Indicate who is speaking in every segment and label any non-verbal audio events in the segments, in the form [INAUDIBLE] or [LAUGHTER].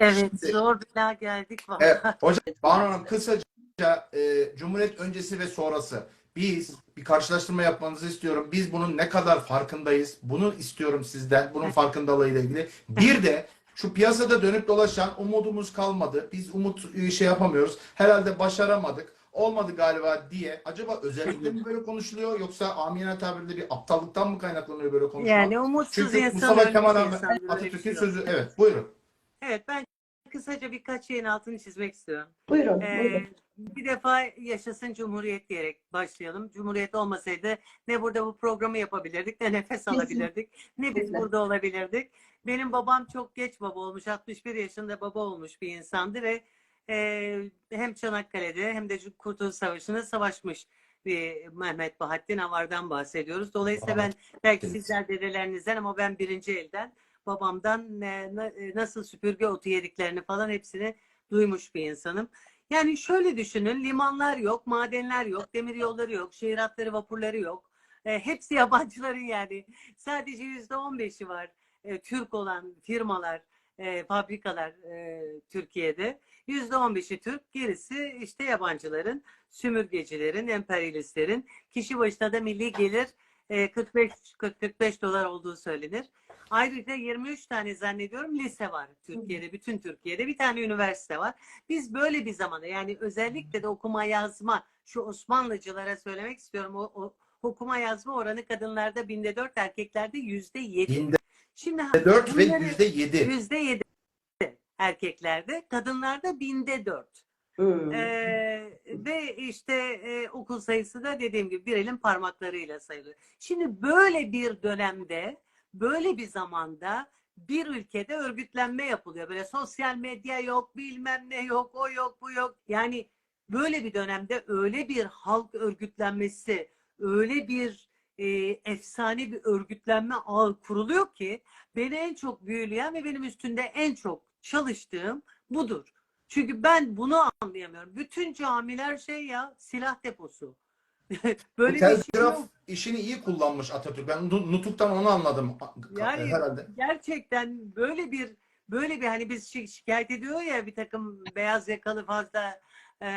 Speaker 1: Evet,
Speaker 2: Şimdi-
Speaker 1: zor bela geldik
Speaker 2: Evet,
Speaker 1: valla.
Speaker 2: hocam Banu Hanım kısaca e, Cumhuriyet öncesi ve sonrası biz bir karşılaştırma yapmanızı istiyorum. Biz bunun ne kadar farkındayız? Bunu istiyorum sizden. Bunun farkındalığıyla ilgili. Bir de şu piyasada dönüp dolaşan umudumuz kalmadı. Biz umut e, şey yapamıyoruz. Herhalde başaramadık. Olmadı galiba diye. Acaba özellikle mi böyle konuşuluyor yoksa amiyane tabirle bir aptallıktan mı kaynaklanıyor böyle konuşma?
Speaker 1: Yani umutsuz
Speaker 2: Çünkü Mustafa Kemal Atatürk'ün sözü. Evet, buyurun.
Speaker 1: Evet, ben kısaca birkaç şeyin altını çizmek istiyorum.
Speaker 3: Buyurun,
Speaker 1: Ee,
Speaker 3: buyurun.
Speaker 1: bir defa yaşasın Cumhuriyet diyerek başlayalım. Cumhuriyet olmasaydı ne burada bu programı yapabilirdik, ne nefes alabilirdik, ne biz
Speaker 3: Kesinlikle.
Speaker 1: burada olabilirdik. Benim babam çok geç baba olmuş, 61 yaşında baba olmuş bir insandı ve e, hem Çanakkale'de hem de Kurtuluş Savaşı'nda savaşmış bir Mehmet Bahattin Avar'dan bahsediyoruz. Dolayısıyla ben belki sizler dedelerinizden ama ben birinci elden babamdan na- nasıl süpürge otu yediklerini falan hepsini duymuş bir insanım. Yani şöyle düşünün, limanlar yok, madenler yok, demir yolları yok, şehir hatları, vapurları yok. E, hepsi [LAUGHS] yabancıların yani. Sadece yüzde on beşi var e, Türk olan firmalar, e, fabrikalar e, Türkiye'de. Yüzde on beşi Türk, gerisi işte yabancıların, sümürgecilerin, emperyalistlerin. Kişi başına da milli gelir e, 45 40-45 dolar olduğu söylenir. Ayrıca 23 tane zannediyorum lise var Türkiye'de, bütün Türkiye'de. Bir tane üniversite var. Biz böyle bir zamanda yani özellikle de okuma yazma şu Osmanlıcılara söylemek istiyorum. O, o okuma yazma oranı kadınlarda binde dört, erkeklerde yüzde yedi. Şimdi
Speaker 2: 4 ve yüzde 7.
Speaker 1: yüzde yedi erkeklerde, kadınlarda binde dört. Ve işte e, okul sayısı da dediğim gibi bir elin parmaklarıyla sayılıyor. Şimdi böyle bir dönemde, böyle bir zamanda bir ülkede örgütlenme yapılıyor. Böyle sosyal medya yok, bilmem ne yok, o yok, bu yok. Yani böyle bir dönemde öyle bir halk örgütlenmesi, öyle bir e, efsane bir örgütlenme ağı kuruluyor ki beni en çok büyüleyen ve benim üstünde en çok çalıştığım budur. Çünkü ben bunu anlayamıyorum. Bütün camiler şey ya silah deposu. [LAUGHS] Böyle bir şey yok.
Speaker 2: işini iyi kullanmış Atatürk. Ben Nu- Nutuk'tan onu anladım
Speaker 1: Yani
Speaker 2: herhalde.
Speaker 1: gerçekten böyle bir böyle bir hani biz şi- şikayet ediyor ya bir takım beyaz yakalı fazla e,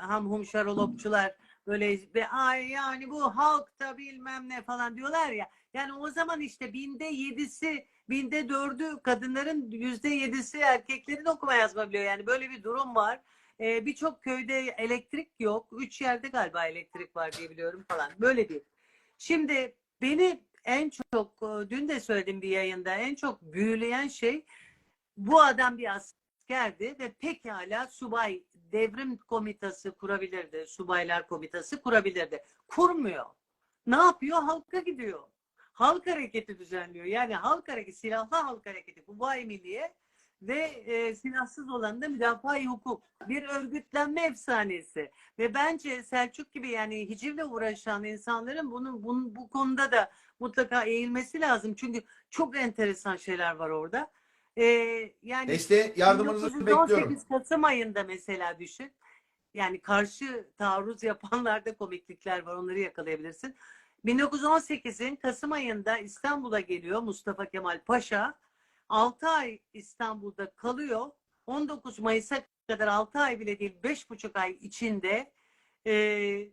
Speaker 1: ham hum şarolopçular böyle ve ay yani bu halk da bilmem ne falan diyorlar ya. Yani o zaman işte binde yedisi binde dördü kadınların yüzde yedisi erkeklerin okuma yazma biliyor. Yani böyle bir durum var. E, Birçok köyde elektrik yok. Üç yerde galiba elektrik var diye biliyorum falan. Böyle bir. Şimdi beni en çok e, dün de söyledim bir yayında en çok büyüleyen şey bu adam bir askerdi ve pekala subay devrim komitası kurabilirdi. Subaylar komitası kurabilirdi. Kurmuyor. Ne yapıyor? Halka gidiyor. Halk hareketi düzenliyor. Yani halk hareketi, silahlı halk hareketi, Kuvayi Milliye ve e, silahsız olan da müdafaa hukuk. Bir örgütlenme efsanesi. Ve bence Selçuk gibi yani hicivle uğraşan insanların bunun, bunun bu konuda da mutlaka eğilmesi lazım. Çünkü çok enteresan şeyler var orada. Ee, yani
Speaker 2: Desteğe yardımınızı
Speaker 1: 1918
Speaker 2: bekliyorum.
Speaker 1: Kasım ayında mesela düşün. Yani karşı taarruz yapanlarda komiklikler var. Onları yakalayabilirsin. 1918'in Kasım ayında İstanbul'a geliyor Mustafa Kemal Paşa. 6 ay İstanbul'da kalıyor. 19 Mayıs'a kadar 6 ay bile değil 5,5 ay içinde e,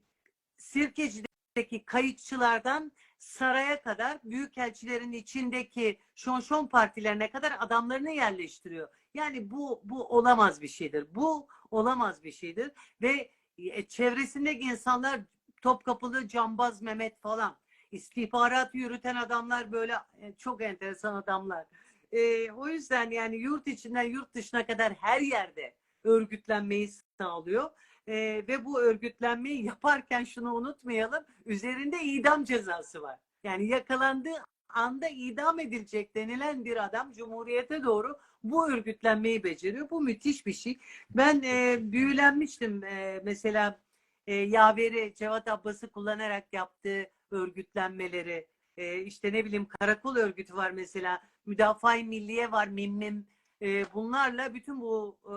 Speaker 1: Sirkeci'deki kayıtçılardan saraya kadar büyükelçilerin içindeki şonşon partilerine kadar adamlarını yerleştiriyor. Yani bu bu olamaz bir şeydir. Bu olamaz bir şeydir ve e, çevresindeki insanlar Topkapılı Cambaz Mehmet falan istihbarat yürüten adamlar böyle e, çok enteresan adamlar. E, o yüzden yani yurt içinden yurt dışına kadar her yerde örgütlenmeyi sağlıyor. E, ve bu örgütlenmeyi yaparken şunu unutmayalım. Üzerinde idam cezası var. Yani yakalandığı anda idam edilecek denilen bir adam Cumhuriyete doğru bu örgütlenmeyi beceriyor. Bu müthiş bir şey. Ben e, büyülenmiştim e, mesela e, yaveri Cevat Abbas'ı kullanarak yaptığı örgütlenmeleri. E, işte ne bileyim karakol örgütü var mesela. Müdafaa-i Milliye var Mimmim. E, bunlarla bütün bu e,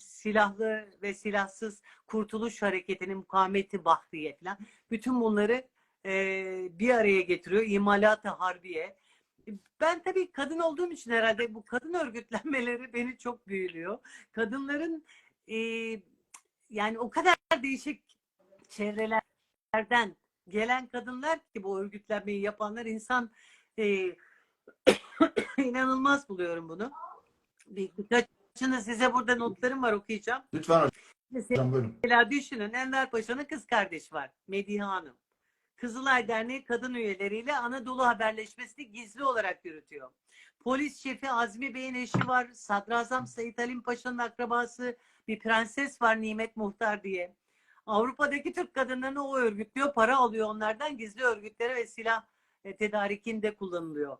Speaker 1: silahlı ve silahsız kurtuluş hareketinin mukavemeti Bahriye falan. Bütün bunları e, bir araya getiriyor. İmalat-ı Harbiye. ben tabii kadın olduğum için herhalde bu kadın örgütlenmeleri [LAUGHS] beni çok büyülüyor. Kadınların e, yani o kadar değişik çevrelerden gelen kadınlar ki bu örgütlenmeyi yapanlar insan e, [COUGHS] inanılmaz buluyorum bunu. Bir, birkaçını size burada notlarım var okuyacağım.
Speaker 2: Lütfen hocam buyurun.
Speaker 1: Mesela düşünün Enver Paşa'nın kız kardeşi var. Medihe Hanım. Kızılay Derneği kadın üyeleriyle Anadolu haberleşmesini gizli olarak yürütüyor. Polis şefi Azmi Bey'in eşi var. Sadrazam Sait Halim Paşa'nın akrabası bir prenses var Nimet Muhtar diye. Avrupa'daki Türk kadınlarını o örgütlüyor. Para alıyor onlardan gizli örgütlere ve silah e, tedarikinde kullanılıyor.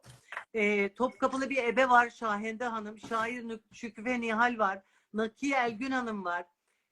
Speaker 1: E, Topkapılı bir ebe var Şahende Hanım. Şair Şüküfe Nihal var. Nakiye Elgün Hanım var.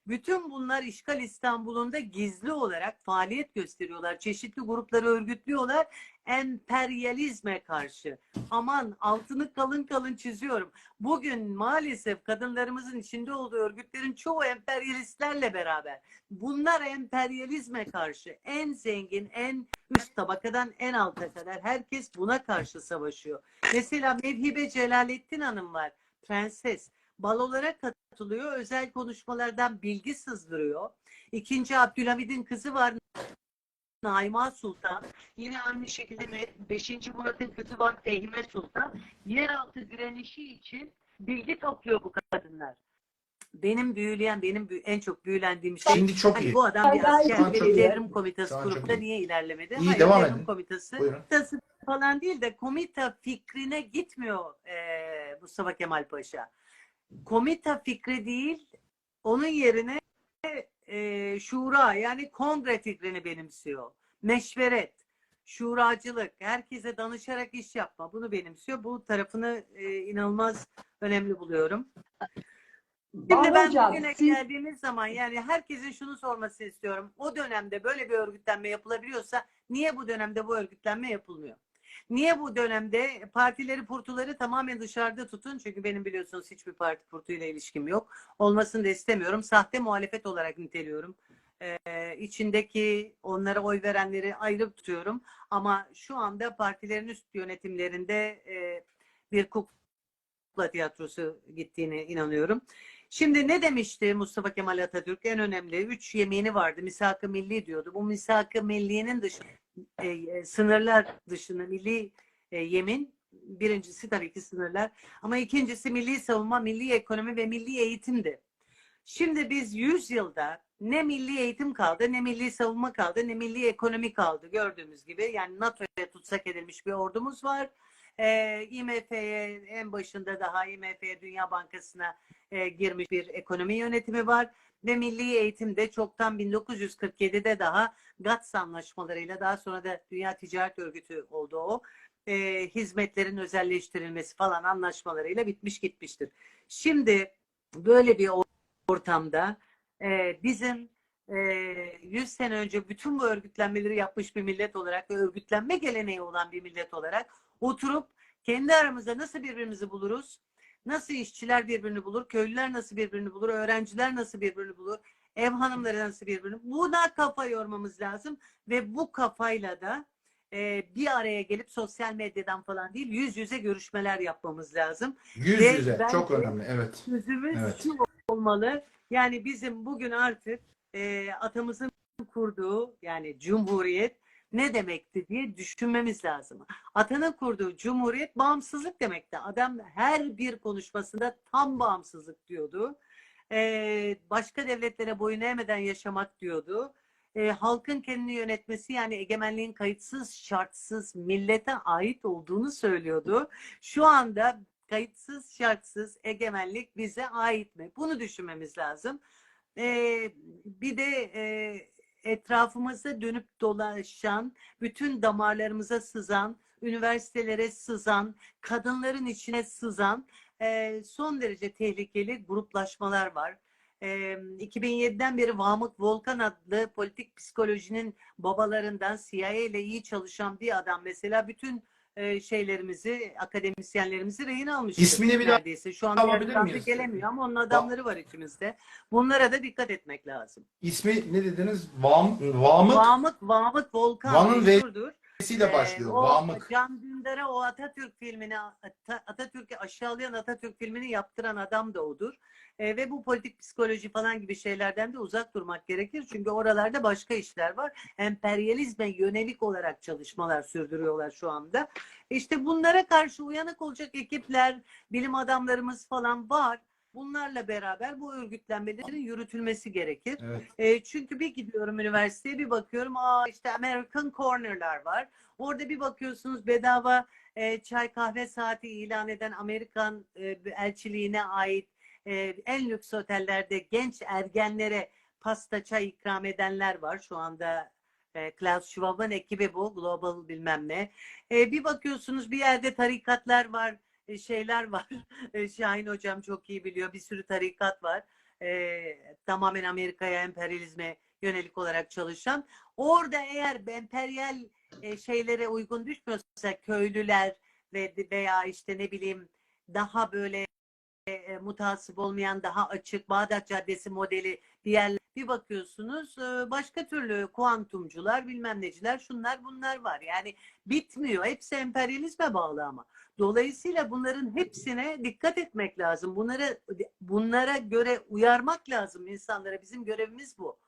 Speaker 1: Bütün bunlar işgal İstanbul'unda gizli olarak faaliyet gösteriyorlar. Çeşitli grupları örgütlüyorlar. Emperyalizme karşı. Aman altını kalın kalın çiziyorum. Bugün maalesef kadınlarımızın içinde olduğu örgütlerin çoğu emperyalistlerle beraber. Bunlar emperyalizme karşı en zengin, en üst tabakadan en alta kadar herkes buna karşı savaşıyor. Mesela Mevhibe Celalettin Hanım var. Prenses balolara katılıyor. Özel konuşmalardan bilgi sızdırıyor. İkinci Abdülhamid'in kızı var. Naima Sultan. Yine aynı şekilde 5. Murat'ın kızı var Fehime Sultan. Yeraltı direnişi için bilgi topluyor bu kadınlar. Benim büyüleyen, benim büyü- en çok büyülendiğim şey
Speaker 2: Şimdi çok
Speaker 1: hani
Speaker 2: iyi.
Speaker 1: bu adam bir asker ve devrim komitesi
Speaker 2: Şu an
Speaker 1: kurup
Speaker 2: çok
Speaker 1: da
Speaker 2: iyi.
Speaker 1: niye ilerlemedi?
Speaker 2: İyi,
Speaker 1: Hayır,
Speaker 2: devam
Speaker 1: devrim
Speaker 2: edin.
Speaker 1: komitesi
Speaker 2: Buyurun.
Speaker 1: komitası falan değil de komita fikrine gitmiyor eee, Mustafa Kemal Paşa. Komita fikri değil, onun yerine eee, şura yani kongre fikrini benimsiyor. Meşveret, şuracılık, herkese danışarak iş yapma bunu benimsiyor. Bu tarafını eee, inanılmaz önemli buluyorum. Şimdi ben
Speaker 3: Hocam,
Speaker 1: bugüne
Speaker 3: siz-
Speaker 1: geldiğimiz zaman yani herkesin şunu sormasını istiyorum. O dönemde böyle bir örgütlenme yapılabiliyorsa niye bu dönemde bu örgütlenme yapılmıyor? Niye bu dönemde partileri, purtuları tamamen dışarıda tutun? Çünkü benim biliyorsunuz hiçbir parti purtuyla ilişkim yok. Olmasını da istemiyorum. Sahte muhalefet olarak niteliyorum. Ee, içindeki onlara oy verenleri ayrı tutuyorum. Ama şu anda partilerin üst yönetimlerinde e, bir kukla tiyatrosu gittiğine inanıyorum. Şimdi ne demişti Mustafa Kemal Atatürk? En önemli üç yemini vardı. Misak-ı milli diyordu. Bu misak-ı milliyenin dışında e, e, sınırlar dışında milli e, yemin birincisi tabii ki sınırlar ama ikincisi milli savunma, milli ekonomi ve milli eğitimdi. Şimdi biz 100 yılda ne milli eğitim kaldı, ne milli savunma kaldı, ne milli ekonomi kaldı gördüğümüz gibi. Yani NATO'ya tutsak edilmiş bir ordumuz var. Ee, IMF'ye en başında daha IMF'ye Dünya Bankası'na e, girmiş bir ekonomi yönetimi var. Ve milli eğitimde çoktan 1947'de daha GATS anlaşmalarıyla daha sonra da Dünya Ticaret Örgütü oldu o. E, hizmetlerin özelleştirilmesi falan anlaşmalarıyla bitmiş gitmiştir. Şimdi böyle bir ortamda e, bizim e, 100 sene önce bütün bu örgütlenmeleri yapmış bir millet olarak ve örgütlenme geleneği olan bir millet olarak oturup kendi aramızda nasıl birbirimizi buluruz? Nasıl işçiler birbirini bulur? Köylüler nasıl birbirini bulur? Öğrenciler nasıl birbirini bulur? Ev hanımları nasıl birbirini Buna kafa yormamız lazım ve bu kafayla da e, bir araya gelip sosyal medyadan falan değil yüz yüze görüşmeler yapmamız lazım.
Speaker 2: Yüz
Speaker 1: Ve
Speaker 2: yüze. Çok önemli. Evet.
Speaker 1: Sözümüz
Speaker 2: Evet.
Speaker 1: şu olmalı. Yani bizim bugün artık e, atamızın kurduğu yani cumhuriyet ne demekti diye düşünmemiz lazım. Atanın kurduğu cumhuriyet bağımsızlık demekti. Adam her bir konuşmasında tam bağımsızlık diyordu. E, başka devletlere boyun eğmeden yaşamak diyordu. E, halkın kendini yönetmesi yani egemenliğin kayıtsız şartsız millete ait olduğunu söylüyordu. Şu anda kayıtsız şartsız egemenlik bize ait mi? Bunu düşünmemiz lazım. Ee, bir de e, etrafımızda dönüp dolaşan, bütün damarlarımıza sızan, üniversitelere sızan, kadınların içine sızan e, son derece tehlikeli gruplaşmalar var. E, 2007'den beri Vamık Volkan adlı politik psikolojinin babalarından CIA ile iyi çalışan bir adam mesela bütün e, şeylerimizi, akademisyenlerimizi rehin almıştır.
Speaker 2: İsmini bir daha
Speaker 1: neredeyse. Şu an
Speaker 2: alabilir miyiz?
Speaker 1: gelemiyor ama onun adamları var içimizde. Bunlara da dikkat etmek lazım.
Speaker 2: İsmi ne dediniz? Vam, Vamık.
Speaker 1: Vamık, Vamık Volkan
Speaker 2: Van'ın
Speaker 1: meşhurdur.
Speaker 2: Başlıyor.
Speaker 1: Ee, o
Speaker 2: Bağımlık.
Speaker 1: Can Dündar'a o Atatürk filmini Ata- Atatürk'ü aşağılayan Atatürk filmini yaptıran adam da odur. Ee, ve bu politik psikoloji falan gibi şeylerden de uzak durmak gerekir. Çünkü oralarda başka işler var. Emperyalizme yönelik olarak çalışmalar sürdürüyorlar şu anda. İşte bunlara karşı uyanık olacak ekipler, bilim adamlarımız falan var. Bunlarla beraber bu örgütlenmelerin yürütülmesi gerekir.
Speaker 2: Evet.
Speaker 1: E, çünkü bir gidiyorum üniversiteye bir bakıyorum aa işte American Corner'lar var. Orada bir bakıyorsunuz bedava e, çay kahve saati ilan eden Amerikan e, elçiliğine ait e, en lüks otellerde genç ergenlere pasta çay ikram edenler var. Şu anda e, Klaus Schwab'ın ekibi bu. Global bilmem ne. E, bir bakıyorsunuz bir yerde tarikatlar var. E, şeyler var. [LAUGHS] E, Şahin hocam çok iyi biliyor. Bir sürü tarikat var. E, tamamen Amerika'ya, emperyalizme yönelik olarak çalışan. Orada eğer emperyal e, şeylere uygun düşmüyorsa köylüler ve veya işte ne bileyim daha böyle e, mutasip olmayan daha açık Bağdat Caddesi modeli yerler bir bakıyorsunuz e, başka türlü kuantumcular bilmem neciler şunlar bunlar var. Yani bitmiyor. Hepsi emperyalizme bağlı ama. Dolayısıyla bunların hepsine dikkat etmek lazım. Bunlara bunlara göre uyarmak lazım insanlara. Bizim görevimiz bu.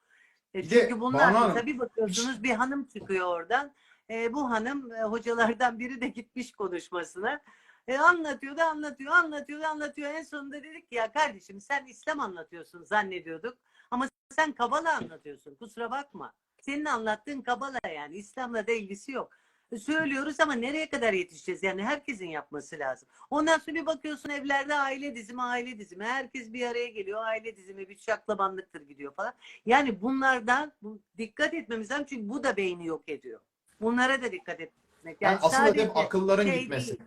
Speaker 1: E, Çünkü bunlar tabii bakıyorsunuz bir hanım çıkıyor oradan. E, bu hanım e, hocalardan biri de gitmiş konuşmasına. E, anlatıyor da anlatıyor, anlatıyor da anlatıyor. En sonunda dedik ki ya kardeşim sen İslam anlatıyorsun zannediyorduk. Ama sen Kabala anlatıyorsun. Kusura bakma. Senin anlattığın Kabala yani. İslam'la da ilgisi yok. E, Söylüyoruz ama nereye kadar yetişeceğiz? Yani herkesin yapması lazım. Ondan sonra bir bakıyorsun evlerde aile dizimi, aile dizimi. Herkes bir araya geliyor. Aile dizimi bir şaklabanlıktır gidiyor falan. Yani bunlardan bu, dikkat etmemiz lazım. Çünkü bu da beyni yok ediyor. Bunlara da dikkat etmek.
Speaker 2: Yani
Speaker 1: Yani sadece
Speaker 2: hedef akılların
Speaker 1: şey
Speaker 2: gitmesi.
Speaker 1: değil,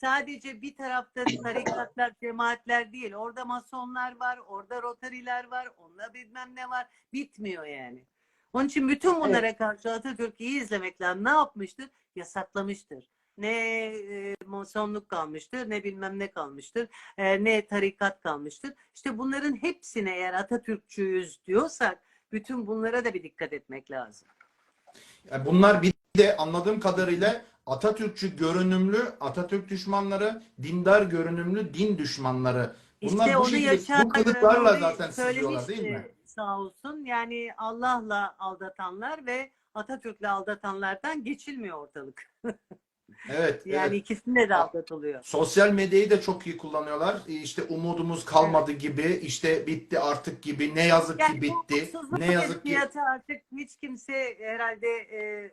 Speaker 1: sadece bir tarafta tarikatlar, cemaatler değil. Orada masonlar var, orada rotariler var, onda bilmem ne var. Bitmiyor yani. Onun için bütün bunlara karşı Atatürk'ü iyi izlemek lazım. Ne yapmıştır? Yasaklamıştır. Ne e, masonluk kalmıştır, ne bilmem ne kalmıştır, e, ne tarikat kalmıştır. İşte bunların hepsine eğer Atatürkçüyüz diyorsak bütün bunlara da bir dikkat etmek lazım.
Speaker 2: Yani bunlar bir de anladığım kadarıyla Atatürkçü görünümlü Atatürk düşmanları, dindar görünümlü din düşmanları. Bunlar
Speaker 1: İşte
Speaker 2: bu şekilde bu kılıklarla zaten sızıyorlar değil mi?
Speaker 1: Sağ olsun. Yani Allah'la aldatanlar ve Atatürk'le aldatanlardan geçilmiyor ortalık. [LAUGHS]
Speaker 2: Evet.
Speaker 1: Yani
Speaker 2: evet.
Speaker 1: ikisinde de aldatılıyor.
Speaker 2: Sosyal medyayı da çok iyi kullanıyorlar. İşte umudumuz kalmadı gibi, işte bitti artık gibi, ne yazık ki
Speaker 1: Yani
Speaker 2: bitti.
Speaker 1: umutsuzluk
Speaker 2: Ne yazık ki
Speaker 1: artık hiç kimse herhalde e,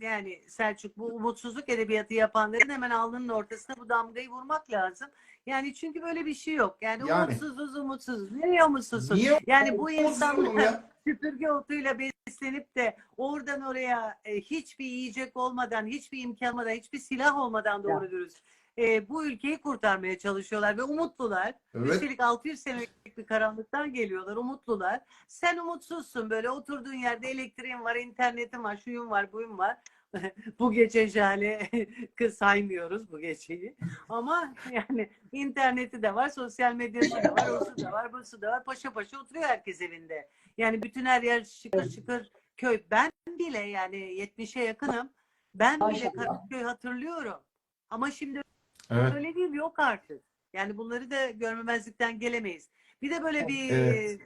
Speaker 1: yani Selçuk bu umutsuzluk edebiyatı yapanların hemen alnının ortasına bu damgayı vurmak lazım. Yani çünkü böyle bir şey yok. Yani,
Speaker 2: Yani.
Speaker 1: umutsuzuz umutsuzuz. Niye umutsuzsun?
Speaker 2: niye
Speaker 1: Yani bu insanlar
Speaker 2: ya? [LAUGHS]
Speaker 1: süpürge otuyla beslenip de oradan oraya e, hiçbir yiyecek olmadan, hiçbir imkan olmadan, hiçbir silah olmadan doğru dürüst e, bu ülkeyi kurtarmaya çalışıyorlar ve umutlular.
Speaker 2: Evet.
Speaker 1: Üstelik 600 senelik bir karanlıktan geliyorlar, umutlular. Sen umutsuzsun böyle oturduğun yerde elektriğin var, internetin var, şuyun var, buyun var. [LAUGHS] bu gece jale [LAUGHS] kız saymıyoruz bu geceyi. Ama yani interneti de var, sosyal medyası da var, osu da var, busu da var. Paşa paşa oturuyor herkes evinde. Yani bütün her yer şıkır şıkır köy. Ben bile yani 70'e yakınım. Ben bile. Kadıköy hatırlıyorum. Ama şimdi
Speaker 2: Evet.
Speaker 1: öyle değil yok artık. Yani bunları da görmemezlikten gelemeyiz. Bir de böyle bir
Speaker 2: Evet.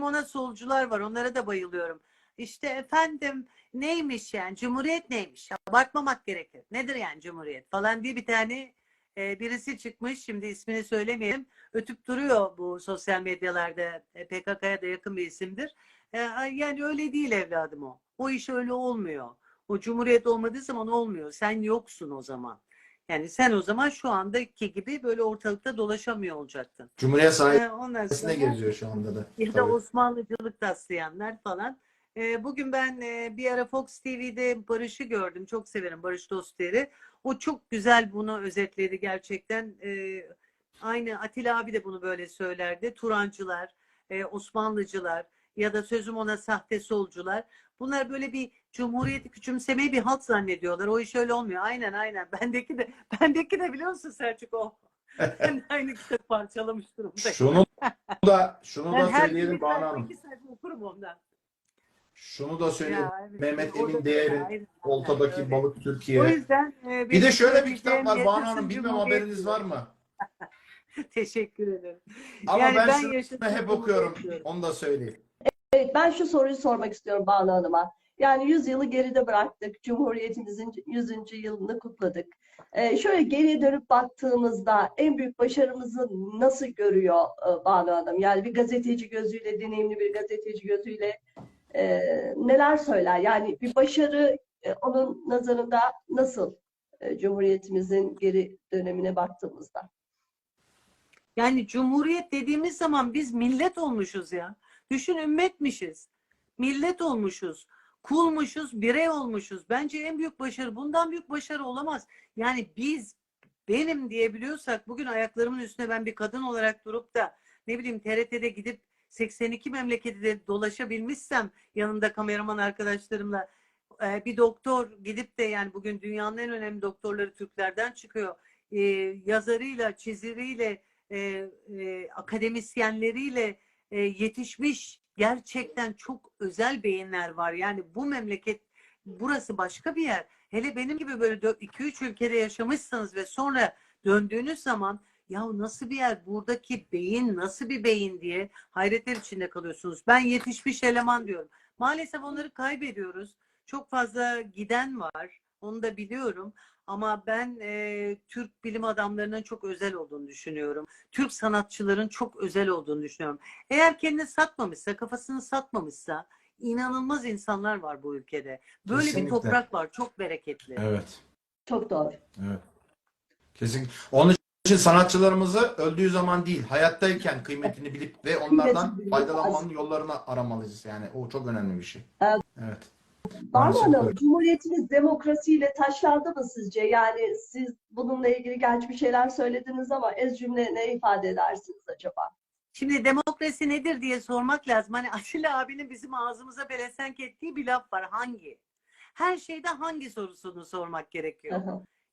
Speaker 1: ona solcular var. Onlara da bayılıyorum. İşte efendim neymiş yani cumhuriyet neymiş? Abartmamak gerekir. Nedir yani cumhuriyet falan diye bir tane e, birisi çıkmış. Şimdi ismini söylemeyelim. Ötüp duruyor bu sosyal medyalarda. E, PKK'ya da yakın bir isimdir. E, yani öyle değil evladım o. O iş öyle olmuyor. O cumhuriyet olmadığı zaman olmuyor. Sen yoksun o zaman. Yani sen o zaman şu andaki gibi böyle ortalıkta dolaşamıyor olacaktın.
Speaker 2: Cumhuriyet
Speaker 1: E, ondan
Speaker 2: sayesinde geziyor şu anda da.
Speaker 1: ya da
Speaker 2: Tabii.
Speaker 1: Osmanlıcılık taslayanlar falan. E, bugün ben e, bir ara Fox TV'de Barış'ı gördüm. Çok severim Barış Dosteri. O çok güzel bunu özetledi gerçekten. E, aynı Atilla abi de bunu böyle söylerdi. Turancılar, e, Osmanlıcılar ya da sözüm ona sahte solcular. Bunlar böyle bir cumhuriyeti küçümsemeyi bir halt zannediyorlar. O iş öyle olmuyor. Aynen aynen. [LAUGHS] Bendeki de bendeki de biliyor musun Selçuk o? Ben [LAUGHS] [LAUGHS] aynı kitap parçalamış durumdayım.
Speaker 2: Şunu da şunu
Speaker 1: Ben
Speaker 2: da
Speaker 1: her
Speaker 2: söyleyelim Banu Hanım.
Speaker 1: iki sayfa okurum ondan.
Speaker 2: Şunu da söyleyeyim.
Speaker 1: Ya, evet.
Speaker 2: Mehmet Emin Değer'in Oltadaki
Speaker 1: öyle.
Speaker 2: Balık
Speaker 1: O
Speaker 2: Türkiye.
Speaker 1: yüzden e,
Speaker 2: Bir de şöyle bir kitap var Banu Hanım. Bilmem haberiniz var mı?
Speaker 1: Teşekkür ederim.
Speaker 2: Ama
Speaker 1: Yani
Speaker 2: ben,
Speaker 1: ben
Speaker 2: şunu hep okuyorum. Onu da söyleyeyim.
Speaker 3: Evet, ben şu soruyu sormak istiyorum Banu Hanım'a. Yani 100 yılı geride bıraktık. Cumhuriyetimizin 100. yılını kutladık. Ee, şöyle geriye dönüp baktığımızda en büyük başarımızı nasıl görüyor e, Banu Hanım? Yani bir gazeteci gözüyle, deneyimli bir gazeteci gözüyle e, neler söyler? Yani bir başarı e, onun nazarında nasıl e, Cumhuriyetimizin geri dönemine baktığımızda?
Speaker 1: Yani cumhuriyet dediğimiz zaman biz millet olmuşuz ya. Düşün ümmetmişiz. Millet olmuşuz. Kulmuşuz, birey olmuşuz. Bence en büyük başarı, bundan büyük başarı olamaz. Yani biz benim diyebiliyorsak bugün ayaklarımın üstüne ben bir kadın olarak durup da ne bileyim TRT'de gidip 82 memleketi de dolaşabilmişsem yanımda kameraman arkadaşlarımla e, bir doktor gidip de yani bugün dünyanın en önemli doktorları Türklerden çıkıyor. E, yazarıyla, çiziriyle, e, e, akademisyenleriyle e, yetişmiş gerçekten çok özel beyinler var. Yani bu memleket burası başka bir yer. Hele benim gibi böyle 2-3 ülkede yaşamışsanız ve sonra döndüğünüz zaman ya nasıl bir yer buradaki beyin nasıl bir beyin diye hayretler içinde kalıyorsunuz. Ben yetişmiş eleman diyorum. Maalesef onları kaybediyoruz. Çok fazla giden var. Onu da biliyorum. Ama ben e, Türk bilim adamlarının çok özel olduğunu düşünüyorum. Türk sanatçıların çok özel olduğunu düşünüyorum. Eğer kendini satmamışsa, kafasını satmamışsa inanılmaz insanlar var bu ülkede. Böyle bir
Speaker 2: Kesinlikle.
Speaker 1: toprak var. Çok bereketli.
Speaker 2: Evet.
Speaker 3: Çok doğru.
Speaker 2: Evet. Kesin. Onun için sanatçılarımızı öldüğü zaman değil, hayattayken kıymetini bilip ve onlardan faydalanmanın yollarını aramalıyız. Yani o çok önemli bir şey.
Speaker 3: Evet.
Speaker 2: Maalesef
Speaker 3: Hanım,
Speaker 2: öyle.
Speaker 3: Cumhuriyetimiz demokrasiyle taşlandı mı sizce? Yani siz bununla ilgili gerçi bir şeyler söylediniz ama ez cümle ne ifade edersiniz acaba?
Speaker 1: Şimdi demokrasi nedir diye sormak lazım. Hani Atilla abinin bizim ağzımıza pelesenk ettiği bir laf var. Hangi? Her şeyde hangi sorusunu sormak gerekiyor.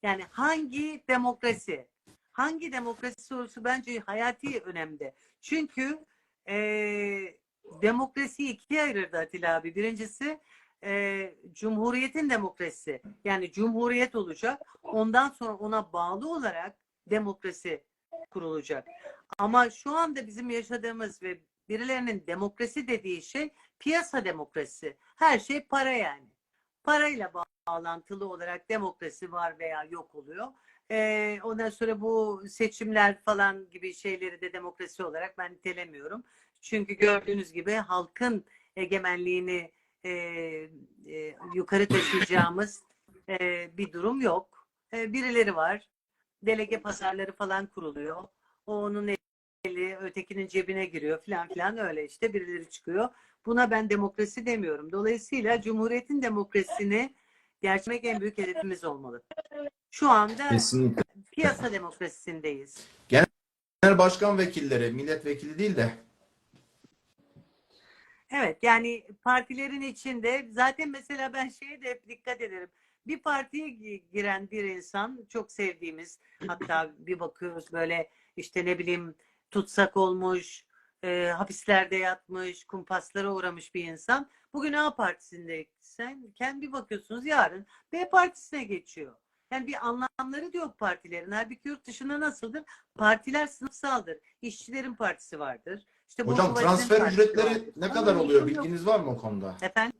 Speaker 1: Yani hangi demokrasi? Hangi demokrasi sorusu bence hayati önemde. Çünkü eee demokrasiyi ikiye ayırırdı Atilla abi. Birincisi eee, Cumhuriyetin demokrasisi. Yani Cumhuriyet olacak. Ondan sonra ona bağlı olarak demokrasi kurulacak. Ama şu anda bizim yaşadığımız ve birilerinin demokrasi dediği şey piyasa demokrasisi. Her şey para yani. Parayla bağlantılı olarak demokrasi var veya yok oluyor. Ee, ondan sonra bu seçimler falan gibi şeyleri de demokrasi olarak ben nitelemiyorum. Çünkü gördüğünüz gibi halkın egemenliğini e, e, yukarı taşıyacağımız e, bir durum yok. E, birileri var. Delege pazarları falan kuruluyor. O onun eli ötekinin cebine giriyor filan filan öyle işte birileri çıkıyor. Buna ben demokrasi demiyorum. Dolayısıyla Cumhuriyet'in demokrasisini gerçekleştirmek en büyük hedefimiz olmalı. Şu anda
Speaker 2: Kesinlikle.
Speaker 1: piyasa demokrasisindeyiz.
Speaker 2: Genel başkan vekilleri, milletvekili değil de
Speaker 1: Evet yani partilerin içinde zaten mesela ben şeye de hep dikkat ederim. Bir partiye gi- giren bir insan çok sevdiğimiz hatta [CLEARS THROAT] bir bakıyoruz böyle işte ne bileyim tutsak olmuş, e, hapislerde yatmış, kumpaslara uğramış bir insan. Bugün A partisindeysen kendi bakıyorsunuz yarın B partisine geçiyor. Yani bir anlamları da yok partilerin. Halbuki yurt dışında nasıldır? Partiler sınıfsaldır. İşçilerin partisi vardır. İşte
Speaker 2: hocam
Speaker 1: burjuvazinin
Speaker 2: transfer ücretleri ne kadar oluyor? Bilginiz var mı o konuda?
Speaker 1: Efendim?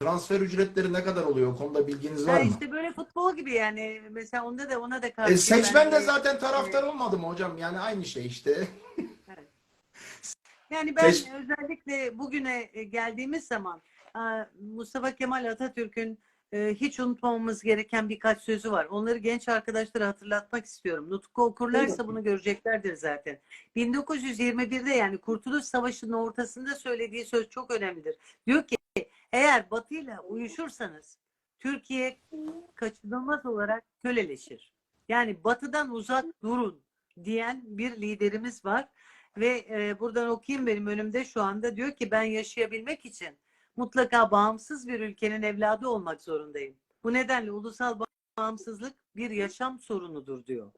Speaker 2: Transfer ücretleri ne kadar oluyor? O konuda bilginiz var mı?
Speaker 1: işte böyle futbol gibi yani. Mesela onda da ona da
Speaker 2: E,
Speaker 1: karşı.
Speaker 2: seçmen de zaten taraftar olmadı mı hocam? Yani aynı şey işte.
Speaker 1: Yani ben
Speaker 2: Seç-
Speaker 1: özellikle bugüne e, geldiğimiz zaman e, Mustafa Kemal Atatürk'ün e, hiç unutmamamız gereken birkaç sözü var. Onları genç arkadaşlara hatırlatmak istiyorum. Nutku okurlarsa bunu göreceklerdir zaten. 1921'de yani Kurtuluş Savaşı'nın ortasında söylediği söz çok önemlidir. Diyor ki eğer Batı ile uyuşursanız Türkiye kaçınılmaz olarak köleleşir. Yani Batı'dan uzak durun diyen bir liderimiz var. Ve e, buradan okuyayım benim önümde şu anda diyor ki ben yaşayabilmek için mutlaka bağımsız bir ülkenin evladı olmak zorundayım. Bu nedenle ulusal bağımsızlık bir yaşam sorunudur diyor.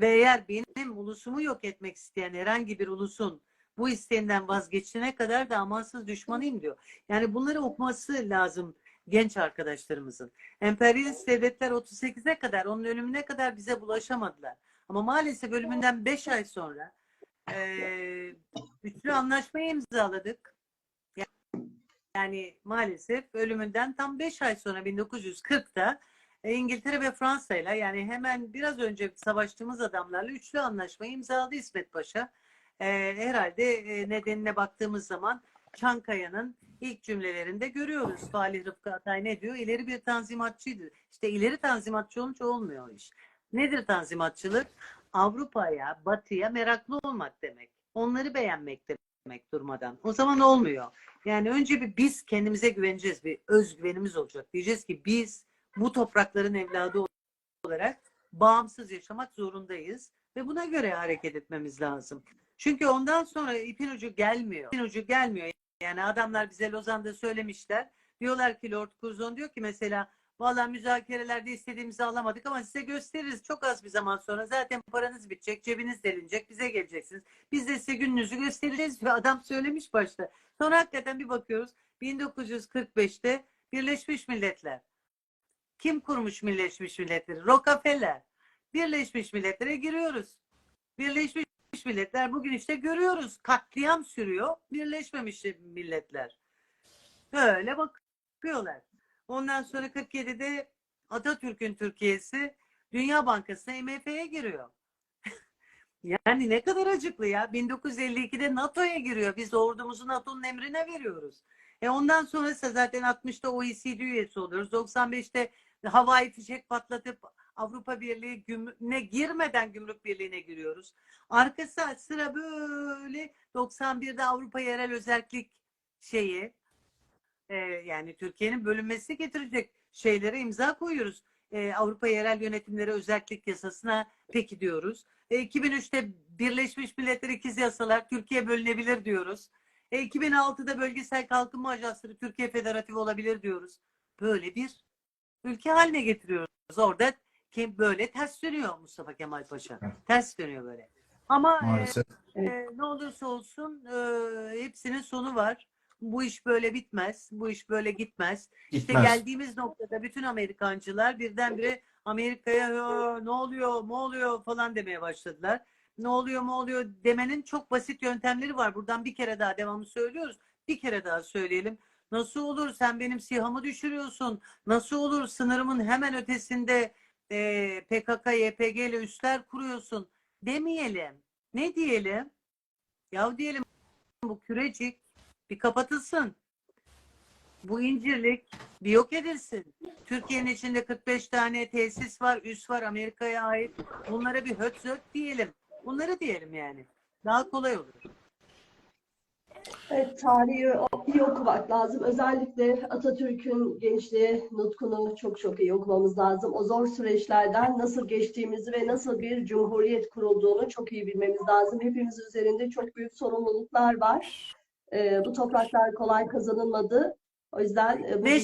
Speaker 1: Ve eğer benim ulusumu yok etmek isteyen herhangi bir ulusun bu isteğinden vazgeçene kadar da amansız düşmanıyım diyor. Yani bunları okuması lazım genç arkadaşlarımızın. Emperyalist devletler 38'e kadar, onun ölümüne kadar bize bulaşamadılar. Ama maalesef ölümünden 5 ay sonra eee üçlü anlaşmayı imzaladık. Yani maalesef ölümünden tam 5 ay sonra 1940'ta e, İngiltere ve Fransa'yla yani hemen biraz önce savaştığımız adamlarla üçlü anlaşmayı imzaladı İsmet Paşa. E, herhalde e, nedenine baktığımız zaman Çankaya'nın ilk cümlelerinde görüyoruz. Falih Rıfkı Atay ne diyor? İleri bir tanzimatçıydı. İşte ileri tanzimatçı olunca olmuyor iş. Nedir tanzimatçılık? Avrupa'ya, Batı'ya meraklı olmak demek. Onları beğenmek demek durmadan. O zaman olmuyor. Yani önce bir biz kendimize güveneceğiz. Bir özgüvenimiz olacak. Diyeceğiz ki biz bu toprakların evladı olarak bağımsız yaşamak zorundayız ve buna göre hareket etmemiz lazım. Çünkü ondan sonra ipin ucu gelmiyor. İpin ucu gelmiyor. Yani adamlar bize Lozan'da söylemişler. Diyorlar ki Lord Curzon diyor ki mesela valla müzakerelerde istediğimizi alamadık ama size gösteririz çok az bir zaman sonra. Zaten paranız bitecek, cebiniz delinecek, bize geleceksiniz. Biz de size gününüzü gösteririz diyor. Adam söylemiş başta. Sonra hakikaten bir bakıyoruz 1945'te Birleşmiş Milletler. Kim kurmuş Birleşmiş Milletleri? Rockefeller. Birleşmiş Milletler'e giriyoruz. Birleşmiş Milletler bugün işte görüyoruz. Katliam sürüyor. Birleşmemiş milletler. Böyle bakıyorlar. Ondan sonra 47'de Atatürk'ün Türkiye'si Dünya Bankası'na IMF'ye giriyor. [LAUGHS] yani ne kadar acıklı ya. 1952'de NATO'ya giriyor. Biz ordumuzu NATO'nun emrine veriyoruz. E ondan sonrası zaten 60'ta OECD üyesi oluyoruz. 95'te havai fişek patlatıp Avrupa Birliği gümrüğüne girmeden Gümrük Birliği'ne giriyoruz. Arkası sıra böyle 91'de Avrupa Yerel Özellik şeyi e, yani Türkiye'nin bölünmesi getirecek şeylere imza koyuyoruz. E, Avrupa Yerel Yönetimleri Özellik Yasasına peki diyoruz. E, 2003'te Birleşmiş Milletler ikiz yasalar Türkiye bölünebilir diyoruz. E, 2006'da Bölgesel Kalkınma Ajansları Türkiye Federatif olabilir diyoruz. Böyle bir ülke haline getiriyoruz. Orada ki böyle ters dönüyor Mustafa Kemal Paşa.
Speaker 2: Evet.
Speaker 1: Ters dönüyor böyle. Ama e, e, ne olursa olsun e, hepsinin sonu var. Bu iş böyle bitmez. Bu iş böyle gitmez. İşte
Speaker 2: Gitmez.
Speaker 1: geldiğimiz noktada bütün Amerikancılar birdenbire Amerika'ya "Ya, ne oluyor, ne oluyor falan demeye başladılar. Ne oluyor, ne oluyor demenin çok basit yöntemleri var. Buradan bir kere daha devamlı söylüyoruz. Bir kere daha söyleyelim. Nasıl olur sen benim sihamı düşürüyorsun? Nasıl olur sınırımın hemen ötesinde e, PKK, YPG ile üsler kuruyorsun? Demeyelim. Ne diyelim? Ya diyelim bu kürecik bir kapatılsın. Bu incirlik bir yok edilsin. Türkiye'nin içinde 45 tane tesis var, üs var Amerika'ya ait. Bunlara bir höt zöt diyelim. Bunları diyelim yani. Daha kolay olur.
Speaker 3: Evet, tarihi iyi okumak lazım. Özellikle Atatürk'ün gençliğe nutkunu çok çok iyi okumamız lazım. O zor süreçlerden nasıl geçtiğimizi ve nasıl bir cumhuriyet kurulduğunu çok iyi bilmemiz lazım. Hepimiz üzerinde çok büyük sorumluluklar var. Ee, bu topraklar kolay kazanılmadı. O yüzden e, bu
Speaker 1: Ve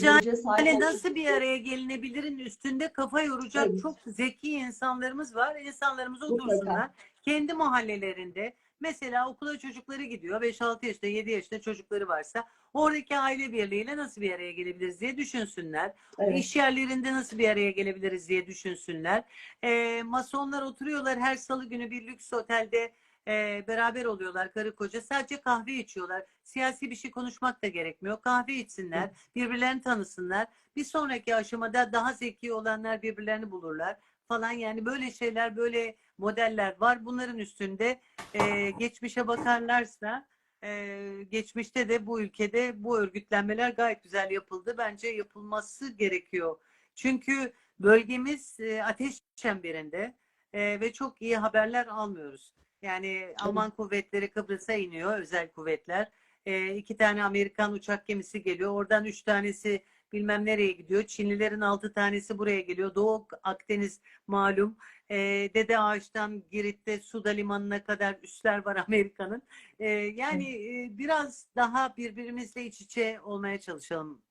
Speaker 1: Yani nasıl bir araya gelinebilirin üstünde kafa yoracak
Speaker 3: Evet.
Speaker 1: çok zeki insanlarımız var. İnsanlarımız otursunlar. Kendi mahallelerinde mesela okula çocukları gidiyor. 5-6 yaşında 7 yaşında çocukları varsa oradaki aile birliğiyle nasıl bir araya gelebiliriz diye düşünsünler.
Speaker 3: Evet.
Speaker 1: İş yerlerinde nasıl bir araya gelebiliriz diye düşünsünler. E, masonlar oturuyorlar her salı günü bir lüks otelde e, beraber oluyorlar karı koca. Sadece kahve içiyorlar. Siyasi bir şey konuşmak da gerekmiyor. Kahve içsinler, birbirlerini tanısınlar. Bir sonraki aşamada daha zeki olanlar birbirlerini bulurlar falan. Yani böyle şeyler, böyle modeller var. Bunların üstünde e, geçmişe bakarlarsa e, geçmişte de bu ülkede bu örgütlenmeler gayet güzel yapıldı. Bence yapılması gerekiyor. Çünkü bölgemiz e, ateş çemberinde e, ve çok iyi haberler almıyoruz. Yani Alman kuvvetleri Kıbrıs'a iniyor, özel kuvvetler. E, iki tane Amerikan uçak gemisi geliyor. Oradan üç tanesi bilmem nereye gidiyor. Çinlilerin altı tanesi buraya geliyor. Doğu Akdeniz malum. E, Dede Ağaç'tan Girit'te Suda Limanı'na kadar üsler var Amerika'nın. E, yani e, biraz daha birbirimizle iç içe olmaya çalışalım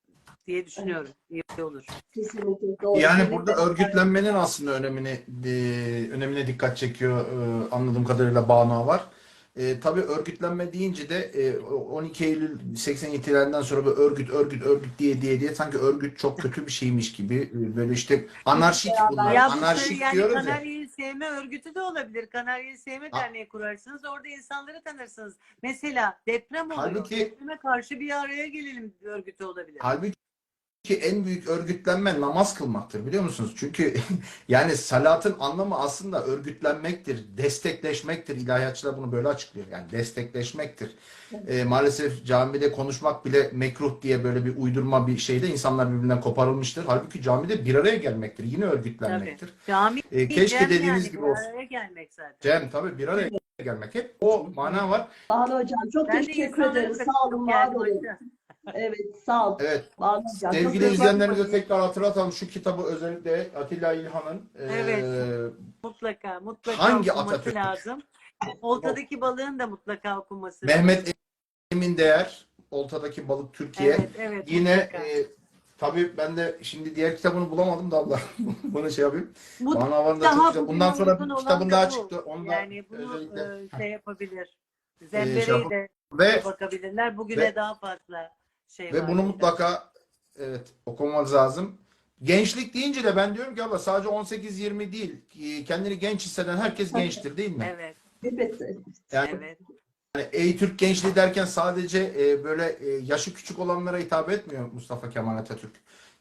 Speaker 1: diye düşünüyorum. İyi olur.
Speaker 3: Kesinlikle doğru.
Speaker 2: Yani burada örgütlenmenin aslında önemini e, önemine dikkat çekiyor e, anladığım kadarıyla Banu var. E, tabii örgütlenme deyince de e, 12 Eylül 80 ihtilalinden sonra böyle örgüt örgüt örgüt diye diye diye sanki örgüt çok kötü bir şeymiş gibi e, böyle işte anarşik bunlar.
Speaker 1: Ya bu
Speaker 2: anarşik
Speaker 1: şey, yani
Speaker 2: diyoruz ya.
Speaker 1: Kanarya'yı sevme örgütü de olabilir. Kanarya'yı sevme
Speaker 2: Ha.
Speaker 1: derneği kurarsınız. Orada insanları tanırsınız. Mesela deprem oluyor.
Speaker 2: Halbuki-
Speaker 1: Depreme karşı bir araya gelelim örgütü olabilir.
Speaker 2: Halbuki en büyük örgütlenme namaz kılmaktır biliyor musunuz? Çünkü [LAUGHS] yani salatın anlamı aslında örgütlenmektir, destekleşmektir. İlahiyatçılar bunu böyle açıklıyor. Yani destekleşmektir. Ee, maalesef camide konuşmak bile mekruh diye böyle bir uydurma bir şeyde insanlar birbirinden koparılmıştır. Halbuki camide bir araya gelmektir. Yine örgütlenmektir.
Speaker 1: Cami
Speaker 2: Ee, keşke
Speaker 1: cem
Speaker 2: dediğiniz
Speaker 1: yani,
Speaker 2: gibi
Speaker 1: bir
Speaker 2: olsun.
Speaker 1: araya gelmek zaten.
Speaker 2: Cem tabii bir araya gelmek. Hep o mana var.
Speaker 3: Banu Hocam çok
Speaker 1: Ben
Speaker 3: teşekkür ederim. Sağ olun, var olun. Evet, sağ ol.
Speaker 2: Evet. Sevgili izleyenlerimize tekrar hatırlatalım şu kitabı özellikle Atilla İlhan'ın
Speaker 1: Evet.
Speaker 2: ee,
Speaker 1: Mutlaka, mutlaka
Speaker 2: Hangi
Speaker 1: okunması
Speaker 2: Atatürk?
Speaker 1: lazım. Oltadaki balığın da mutlaka okunması
Speaker 2: Mehmet Emin Değer, Oltadaki Balık Türkiye.
Speaker 1: Evet, evet.
Speaker 2: Yine
Speaker 1: mutlaka.
Speaker 2: e, tabii ben de şimdi diğer kitabını bulamadım da abla. [LAUGHS] Bunu şey yapayım.
Speaker 1: Mut-
Speaker 2: Bana
Speaker 1: daha
Speaker 2: çok güzel.
Speaker 1: bugün
Speaker 2: Bundan sonra bir kitabın
Speaker 1: da
Speaker 2: daha
Speaker 1: bu.
Speaker 2: çıktı. Onu da
Speaker 1: Yani bunu
Speaker 2: özellikle
Speaker 1: e, şey yapabilir. Zembere'yi de
Speaker 2: ve
Speaker 1: bakabilirler. Bugüne
Speaker 2: ve-
Speaker 1: daha fazla şey
Speaker 2: ve
Speaker 1: var.
Speaker 2: bunu mutlaka evet okumamız lazım. Gençlik deyince de ben diyorum ki abla sadece 18-20 değil. Kendini genç hisseden herkes gençtir değil mi?
Speaker 1: Evet,
Speaker 3: Elbette.
Speaker 2: Yani
Speaker 1: evet.
Speaker 2: Yani Ey Türk gençliği derken sadece e, böyle e, yaşı küçük olanlara hitap etmiyor Mustafa Kemal Atatürk.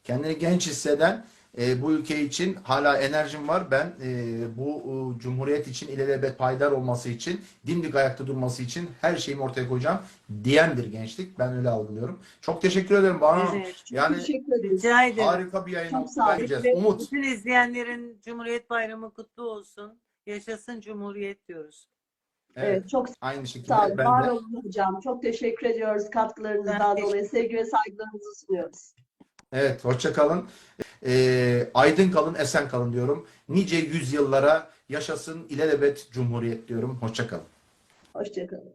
Speaker 2: Kendini genç hisseden e, bu ülke için hala enerjim var. Ben e, bu e, cumhuriyet için ilelebet payidar olması için, dimdik ayakta durması için her şeyimi ortaya koyacağım diyen bir gençlik. Ben öyle algılıyorum. Çok teşekkür ederim Banu Hanım.
Speaker 1: Evet.
Speaker 2: Yani
Speaker 3: Teşekkür ederiz.
Speaker 1: Rica ederim.
Speaker 2: harika bir yayın
Speaker 3: Çok
Speaker 2: oldu
Speaker 3: sağ olun.
Speaker 2: bence.
Speaker 3: Ve-
Speaker 2: Umut.
Speaker 1: Bütün izleyenlerin Cumhuriyet Bayramı kutlu olsun. Yaşasın Cumhuriyet diyoruz.
Speaker 2: Evet,
Speaker 3: Evet, çok
Speaker 2: aynı şekilde
Speaker 3: sağ olun.
Speaker 2: ben
Speaker 3: Var
Speaker 2: de.
Speaker 3: olun hocam. Çok teşekkür ediyoruz katkılarınızdan dolayı. Sevgi ve saygılarımızı sunuyoruz.
Speaker 2: Evet, hoşça kalın. Ee, aydın kalın, esen kalın diyorum. Nice yüzyıllara yaşasın ilelebet cumhuriyet diyorum. Hoşça kalın.
Speaker 3: Hoşçakalın.